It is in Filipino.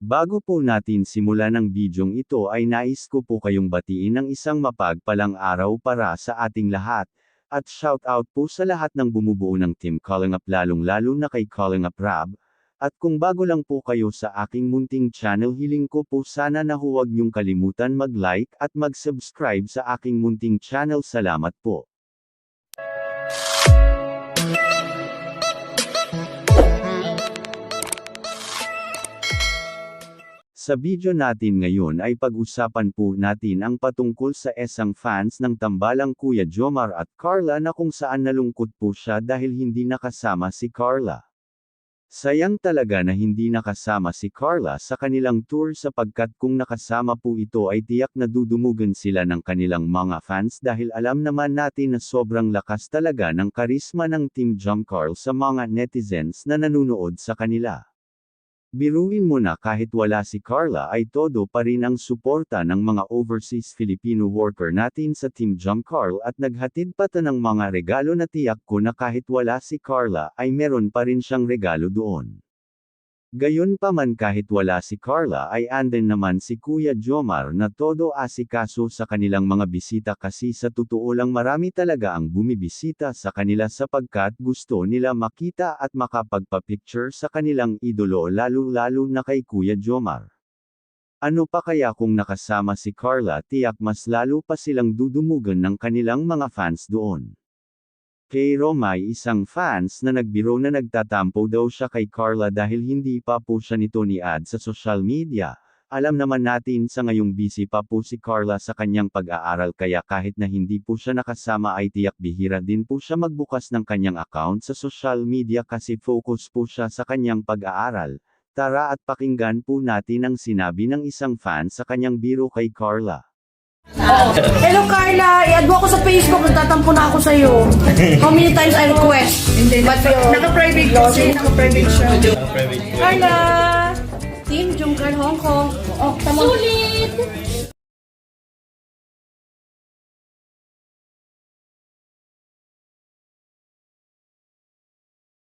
Bago po natin simulan ang bidyong ito ay nais ko po kayong batiin ng isang mapagpalang araw para sa ating lahat. At shout out po sa lahat ng bumubuo ng Team Calling Up lalong lalo na kay Calling Up Rab. At kung bago lang po kayo sa aking munting channel hiling ko po sana na huwag niyong kalimutan mag-like at mag-subscribe sa aking munting channel salamat po. Sa video natin ngayon ay pag-usapan po natin ang patungkol sa isang fans ng tambalang Kuya Jomar at Carla na kung saan nalungkot po siya dahil hindi nakasama si Carla. Sayang talaga na hindi nakasama si Carla sa kanilang tour sapagkat kung nakasama po ito ay tiyak na dudumugan sila ng kanilang mga fans dahil alam naman natin na sobrang lakas talaga ng karisma ng Team Jump sa mga netizens na nanonood sa kanila. Biruin mo na kahit wala si Carla ay todo pa rin ang suporta ng mga overseas Filipino worker natin sa Team Jump Carl at naghatid pa ta ng mga regalo na tiyak ko na kahit wala si Carla ay meron pa rin siyang regalo doon. Gayon pa man kahit wala si Carla ay anden naman si Kuya Jomar na todo asikaso sa kanilang mga bisita kasi sa totoo lang marami talaga ang bumibisita sa kanila sapagkat gusto nila makita at makapagpa-picture sa kanilang idolo lalo-lalo na kay Kuya Jomar. Ano pa kaya kung nakasama si Carla tiyak mas lalo pa silang dudumugan ng kanilang mga fans doon. Kay Romay isang fans na nagbiro na nagtatampo daw siya kay Carla dahil hindi pa po siya nito ni-add sa social media. Alam naman natin sa ngayong busy pa po si Carla sa kanyang pag-aaral kaya kahit na hindi po siya nakasama ay tiyak bihira din po siya magbukas ng kanyang account sa social media kasi focus po siya sa kanyang pag-aaral. Tara at pakinggan po natin ang sinabi ng isang fan sa kanyang biro kay Carla. Hello Carla, i-add mo ako sa Facebook, nagtatampo na ako sa'yo. How many times I request? Hindi, But naka-private kasi, naka-private siya. Carla! Team Jungkar Hong Kong. Oh, tama. Sulit!